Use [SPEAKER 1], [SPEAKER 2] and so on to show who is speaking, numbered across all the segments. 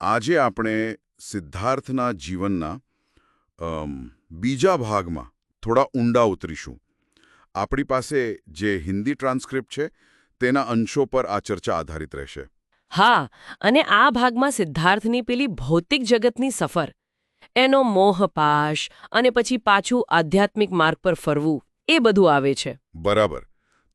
[SPEAKER 1] આજે આપણે સિદ્ધાર્થના જીવનના બીજા ભાગમાં થોડા ઊંડા ઉતરીશું. આપણી પાસે જે હિન્દી ટ્રાન્સક્રિપ્ટ છે તેના અંશો પર આ ચર્ચા આધારિત રહેશે.
[SPEAKER 2] હા અને આ ભાગમાં સિદ્ધાર્થની પેલી ભૌતિક જગતની સફર એનો મોહપાશ અને પછી પાછું આધ્યાત્મિક માર્ગ પર ફરવું એ બધું આવે છે.
[SPEAKER 1] બરાબર.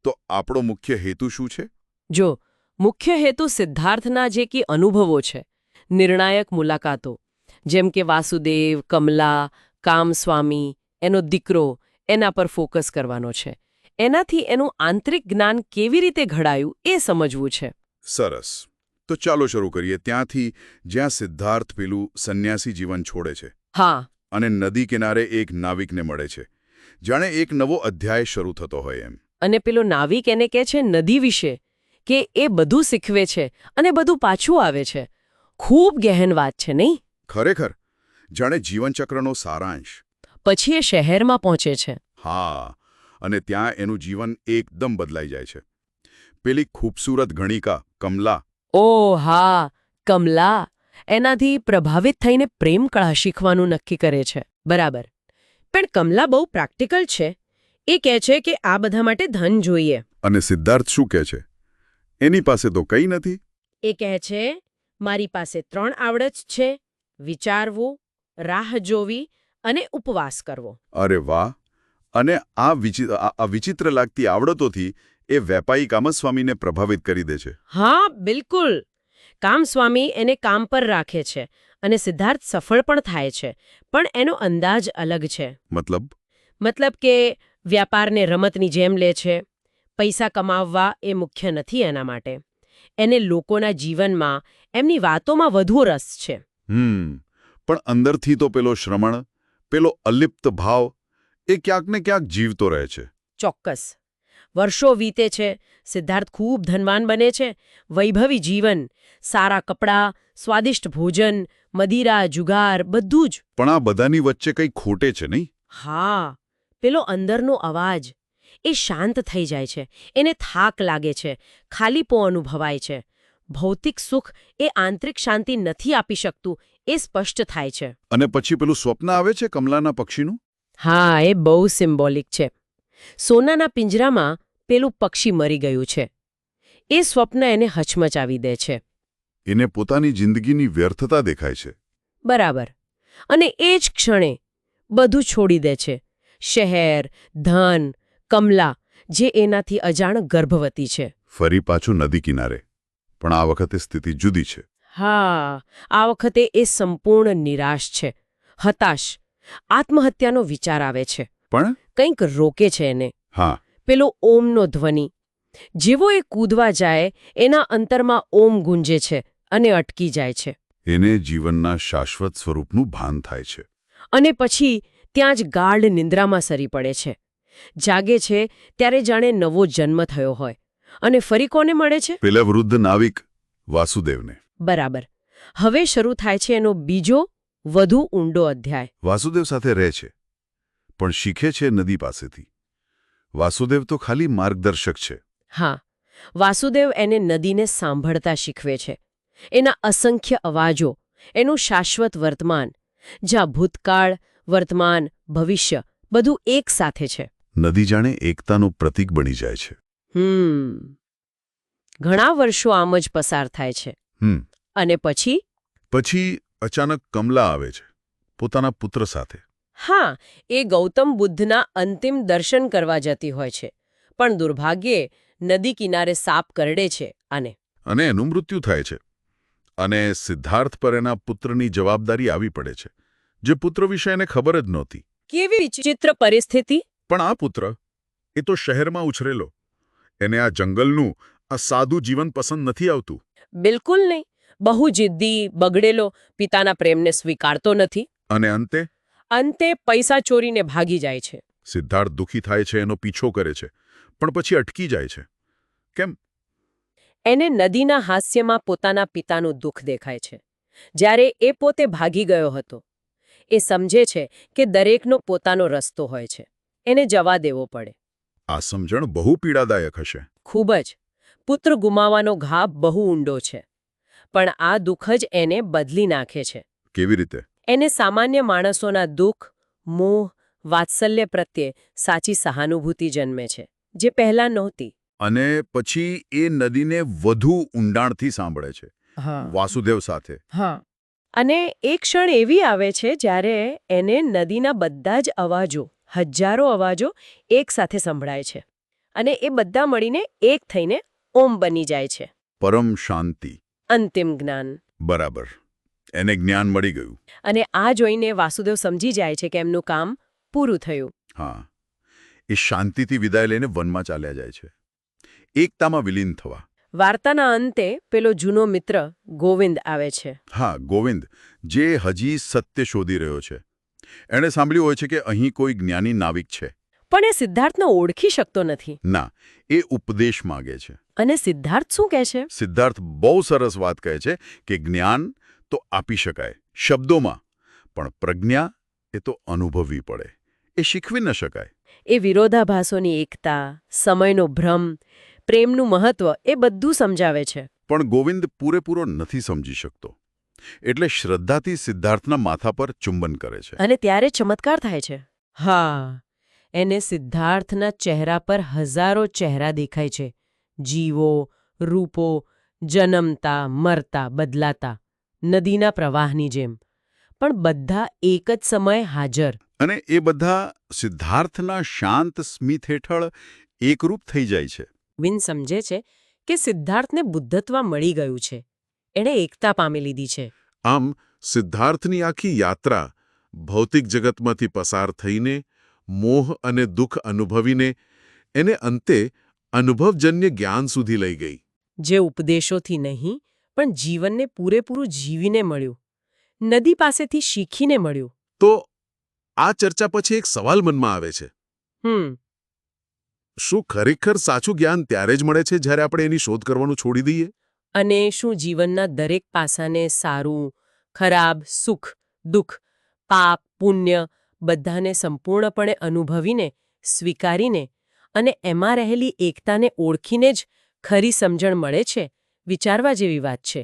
[SPEAKER 1] તો આપણો મુખ્ય હેતુ શું છે?
[SPEAKER 2] જો મુખ્ય હેતુ સિદ્ધાર્થના જે કે અનુભવો છે નિર્ણાયક મુલાકાતો. જેમ કે વાસુદેવ કમલા કામસ્વામી એનો દીકરો એના પર ફોકસ કરવાનો છે. એનાથી એનું આંતરિક જ્ઞાન કેવી રીતે ઘડાયું એ સમજવું છે.
[SPEAKER 1] સરસ. તો ચાલો શરૂ કરીએ. ત્યાંથી જ્યાં સિદ્ધાર્થ પેલું સંન્યાસી જીવન છોડે છે
[SPEAKER 2] હા.
[SPEAKER 1] અને નદી કિનારે એક નાવિકને મળે છે. જાણે એક નવો અધ્યાય શરૂ થતો હોય એમ.
[SPEAKER 2] અને પેલો નાવિક એને કહે છે નદી વિશે કે એ બધું શીખવે છે અને બધું પાછું આવે છે. ખૂબ ગહેન વાત છે નહીં?
[SPEAKER 1] ખરેખર. જાણે જીવનચક્રનો સારાંશ.
[SPEAKER 2] પછી એ શહેરમાં પહોંચે છે.
[SPEAKER 1] હા અને ત્યાં એનું જીવન એકદમ બદલાઈ જાય છે. પેલી ખૂબસૂરત ગણિકા કમલા.
[SPEAKER 2] ઓ હા કમલા. એનાથી પ્રભાવિત થઈને પ્રેમ કળા શીખવાનું નક્કી કરે છે. બરાબર. પણ કમલા બહુ પ્રેક્ટિકલ છે. એ કહે છે કે આ બધા માટે ધન જોઈએ.
[SPEAKER 1] અને સિદ્ધાર્થ શું કહે છે? એની પાસે તો કંઈ નથી.
[SPEAKER 2] એ કહે છે મારી પાસે ત્રણ આવડત છે વિચારવું રાહ જોવી અને ઉપવાસ કરવો.
[SPEAKER 1] અરે વાહ! અને આ વિચિત્ર લાગતી આવડતોથી એ વેપારી કામસ્વામીને પ્રભાવિત કરી દે છે.
[SPEAKER 2] હા બિલકુલ. કામસ્વામી એને કામ પર રાખે છે અને સિદ્ધાર્થ સફળ પણ થાય છે પણ એનો અંદાજ અલગ છે.
[SPEAKER 1] મતલબ?
[SPEAKER 2] મતલબ કે વ્યાપારને રમતની જેમ લે છે પૈસા કમાવવા એ મુખ્ય નથી એના માટે. એને લોકોના જીવનમાં એમની વાતોમાં વધુ રસ છે.
[SPEAKER 1] હમ પણ અંદરથી તો પેલો શ્રમણ પેલો અલિપ્ત ભાવ એ ક્યાંક ને ક્યાંક જીવતો રહે છે.
[SPEAKER 2] ચોક્કસ. વર્ષો વીતે છે સિદ્ધાર્થ ખૂબ ધનવાન બને છે. વૈભવી જીવન સારા કપડાં સ્વાદિષ્ટ ભોજન મદિરા જુગાર બધું જ.
[SPEAKER 1] પણ આ બધાની વચ્ચે કંઈ ખોટે છે નહીં?
[SPEAKER 2] હા પેલો અંદરનો અવાજ એ શાંત થઈ જાય છે. એને થાક લાગે છે. ખાલીપો અનુભવાય છે. ભૌતિક સુખ એ આંતરિક શાંતિ નથી આપી શકતું એ સ્પષ્ટ થાય છે.
[SPEAKER 1] અને પછી પેલું સ્વપ્ન આવે છે કમલાના પક્ષીનું?
[SPEAKER 2] હા એ બહુ સિમ્બોલિક છે. સોનાના પિંજરામાં પેલું પક્ષી મરી ગયું છે. એ સ્વપ્ન એને હચમચાવી દે છે.
[SPEAKER 1] એને પોતાની જિંદગીની વ્યર્થતા દેખાય છે.
[SPEAKER 2] બરાબર. અને એ જ ક્ષણે બધું છોડી દે છે. શહેર ધન કમલા જે એનાથી અજાણ ગર્ભવતી છે.
[SPEAKER 1] ફરી પાછું નદી કિનારે. પણ આ વખતે સ્થિતિ જુદી છે.
[SPEAKER 2] હા આ વખતે એ સંપૂર્ણ નિરાશ છે. હતાશ. આત્મહત્યાનો વિચાર આવે છે.
[SPEAKER 1] પણ?
[SPEAKER 2] કંઈક રોકે છે એને.
[SPEAKER 1] હા.
[SPEAKER 2] પેલો ઓમનો ધ્વનિ. જેવો એ કૂદવા જાય એના અંતરમાં ઓમ ગુંજે છે અને અટકી જાય છે.
[SPEAKER 1] એને જીવનના શાશ્વત સ્વરૂપનું ભાન થાય છે.
[SPEAKER 2] અને પછી ત્યાં જ ગાઢ નિંદ્રામાં સરી પડે છે. જાગે છે ત્યારે જાણે નવો જન્મ થયો હોય. અને ફરી કોને મળે છે?
[SPEAKER 1] પેલા વૃદ્ધ નાવિક વાસુદેવને.
[SPEAKER 2] બરાબર. હવે શરૂ થાય છે એનો બીજો વધુ ઊંડો અધ્યાય.
[SPEAKER 1] વાસુદેવ સાથે રહે છે પણ શીખે છે નદી પાસેથી. વાસુદેવ તો ખાલી માર્ગદર્શક છે.
[SPEAKER 2] હા વાસુદેવ એને નદીને સાંભળતા શીખવે છે. એના અસંખ્ય અવાજો એનું શાશ્વત વર્તમાન જ્યાં ભૂતકાળ વર્તમાન ભવિષ્ય બધું એક સાથે છે.
[SPEAKER 1] નદી જાણે એકતાનું પ્રતીક બની જાય છે.
[SPEAKER 2] હમ. ઘણા વર્ષો આમ જ પસાર થાય છે. અને પછી?
[SPEAKER 1] પછી અચાનક કમલા આવે છે પોતાના પુત્ર સાથે.
[SPEAKER 2] હા એ ગૌતમ બુદ્ધના અંતિમ દર્શન કરવા જતી હોય છે. પણ દુર્ભાગ્યે નદી કિનારે સાપ કરડે છે આને
[SPEAKER 1] અને એનું મૃત્યુ થાય છે. અને સિદ્ધાર્થ પર એના પુત્રની જવાબદારી આવી પડે છે જે પુત્ર વિશે એને ખબર જ નહોતી.
[SPEAKER 2] કેવી વિચિત્ર પરિસ્થિતિ?
[SPEAKER 1] પણ આ પુત્ર એ તો શહેરમાં ઉછરેલો. એને આ જંગલનું આ સાદું જીવન પસંદ નથી આવતું.
[SPEAKER 2] બિલકુલ નહીં. બહુ જિદ્દી બગડેલો પિતાના પ્રેમને સ્વીકારતો નથી.
[SPEAKER 1] અને અંતે?
[SPEAKER 2] અંતે પૈસા ચોરીને ભાગી જાય છે.
[SPEAKER 1] સિદ્ધાર્થ દુઃખી થાય છે એનો પીછો કરે છે. પણ પછી અટકી જાય છે. કેમ?
[SPEAKER 2] એને નદીના હાસ્યમાં પોતાના પિતાનું દુઃખ દેખાય છે. જ્યારે એ પોતે ભાગી ગયો હતો એ સમજે છે કે દરેકનો પોતાનો રસ્તો હોય છે. એને જવા દેવો પડે.
[SPEAKER 1] આ સમજણ બહુ પીડાદાયક હશે.
[SPEAKER 2] ખૂબ જ. પુત્ર ગુમાવાનો ઘા બહુ ઊંડો છે. પણ આ દુઃખ જ એને બદલી નાખે છે.
[SPEAKER 1] કેવી રીતે?
[SPEAKER 2] એને સામાન્ય માણસોના દુઃખ મોહ વાત્સલ્ય પ્રત્યે સાચી સહાનુભૂતિ જન્મે છે જે પહેલા નહોતી.
[SPEAKER 1] અને પછી એ નદીને વધુ ઊંડાણથી સાંભળે છે. વાસુદેવ સાથે.
[SPEAKER 2] હા. અને એક ક્ષણ એવી આવે છે જ્યારે એને નદીના બધા જ અવાજો હજારો અવાજો એક સાથે સંભળાય છે અને એ બધા મળીને એક થઈને ઓમ બની જાય છે.
[SPEAKER 1] પરમ શાંતિ.
[SPEAKER 2] અંતિમ જ્ઞાન.
[SPEAKER 1] બરાબર. એને જ્ઞાન મળી ગયું.
[SPEAKER 2] અને આ જોઈને વાસુદેવ સમજી જાય છે કે એમનું કામ પૂરું થયું.
[SPEAKER 1] હા. એ શાંતિથી વિદાય લઈને વનમાં ચાલ્યા જાય છે. એકતામાં વિલીન થવા.
[SPEAKER 2] વાર્તાના અંતે પેલો જૂનો મિત્ર ગોવિંદ આવે છે.
[SPEAKER 1] હા ગોવિંદ જે હજી સત્ય શોધી રહ્યો છે. એણે સાંભળ્યું હોય છે કે અહીં કોઈ જ્ઞાની નાવિક છે.
[SPEAKER 2] પણ એ સિદ્ધાર્થને ઓળખી શકતો નથી.
[SPEAKER 1] ના એ ઉપદેશ માગે છે.
[SPEAKER 2] અને સિદ્ધાર્થ શું કહે છે?
[SPEAKER 1] સિદ્ધાર્થ બહુ સરસ વાત કહે છે કે જ્ઞાન તો આપી શકાય શબ્દોમાં પણ પ્રજ્ઞા એ તો અનુભવવી પડે. એ શીખવી ન શકાય.
[SPEAKER 2] એ વિરોધાભાસોની એકતા સમયનો ભ્રમ પ્રેમનું મહત્વ એ બધું સમજાવે છે.
[SPEAKER 1] પણ ગોવિંદ પૂરેપૂરો નથી સમજી શકતો. એટલે શ્રદ્ધાથી સિદ્ધાર્થના માથા પર ચુંબન કરે છે.
[SPEAKER 2] અને ત્યારે ચમત્કાર થાય છે. હા એને સિદ્ધાર્થના ચહેરા પર હજારો ચહેરા દેખાય છે. જીવો રૂપો જન્મતા મરતા બદલાતા નદીના પ્રવાહની જેમ. પણ બધા એક જ સમયે હાજર.
[SPEAKER 1] અને એ બધા સિદ્ધાર્થના શાંત સ્મિત હેઠળ એકરૂપ થઈ જાય છે.
[SPEAKER 2] વિન સમજે છે કે સિદ્ધાર્થને બુદ્ધત્વ મળી ગયું છે. એણે એકતા પામી લીધી છે.
[SPEAKER 3] આમ સિદ્ધાર્થની આખી યાત્રા ભૌતિક જગતમાંથી પસાર થઈને મોહ અને દુઃખ અનુભવીને એને અંતે અનુભવજન્ય જ્ઞાન સુધી લઈ ગઈ.
[SPEAKER 2] જે ઉપદેશોથી નહીં પણ જીવનને પૂરેપૂરું જીવીને મળ્યું. નદી પાસેથી શીખીને મળ્યું.
[SPEAKER 3] તો આ ચર્ચા પછી એક સવાલ મનમાં આવે છે.
[SPEAKER 2] હમ.
[SPEAKER 3] શું ખરેખર સાચું જ્ઞાન ત્યારે જ મળે છે જ્યારે આપણે એની શોધ કરવાનું છોડી દઈએ?
[SPEAKER 2] અને શું જીવનના દરેક પાસાને સારું, ખરાબ, સુખ, દુઃખ, પાપ, પુણ્ય બધાને સંપૂર્ણપણે અનુભવીને, સ્વીકારીને અને એમાં રહેલી એકતાને ઓળખીને જ ખરી સમજણ મળે છે, વિચારવા જેવી વાત છે.